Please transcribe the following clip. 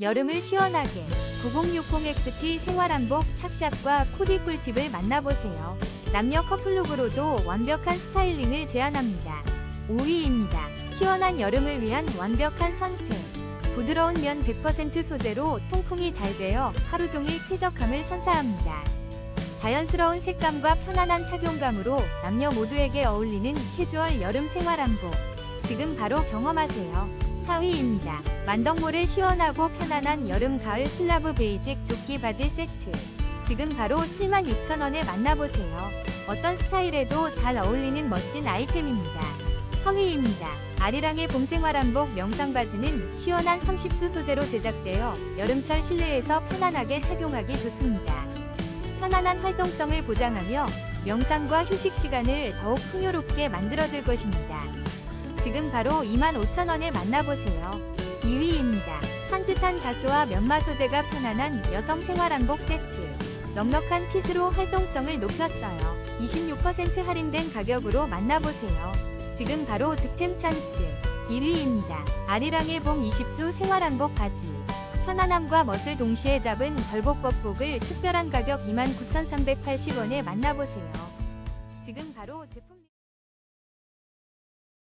여름을 시원하게 9060XT 생활한복 착샵과 코디 꿀팁을 만나보세요. 남녀 커플룩으로도 완벽한 스타일링을 제안합니다. 5위입니다. 시원한 여름을 위한 완벽한 선택. 부드러운 면 100% 소재로 통풍이 잘 되어 하루 종일 쾌적함을 선사합니다. 자연스러운 색감과 편안한 착용감으로 남녀 모두에게 어울리는 캐주얼 여름 생활한복. 지금 바로 경험하세요. 4위입니다. 만덕몰의 시원하고 편안한 여름 가을 슬라브 베이직 조끼 바지 세트. 지금 바로 76,000원에 만나보세요. 어떤 스타일에도 잘 어울리는 멋진 아이템입니다. 3위입니다. 아리랑의 봄 생활 한복 명상 바지는 시원한 30수 소재로 제작되어 여름철 실내에서 편안하게 착용하기 좋습니다. 편안한 활동성을 보장하며 명상과 휴식 시간을 더욱 풍요롭게 만들어줄 것입니다. 지금 바로 25,000원에 만나보세요. 2위입니다. 산뜻한 자수와 면마 소재가 편안한 여성 생활한복 세트. 넉넉한 핏으로 활동성을 높였어요. 26% 할인된 가격으로 만나보세요. 지금 바로 득템 찬스. 1위입니다. 아리랑의 봄 20수 생활한복 바지. 편안함과 멋을 동시에 잡은 절복 법복을 특별한 가격 29,380원에 만나보세요. 지금 바로 제품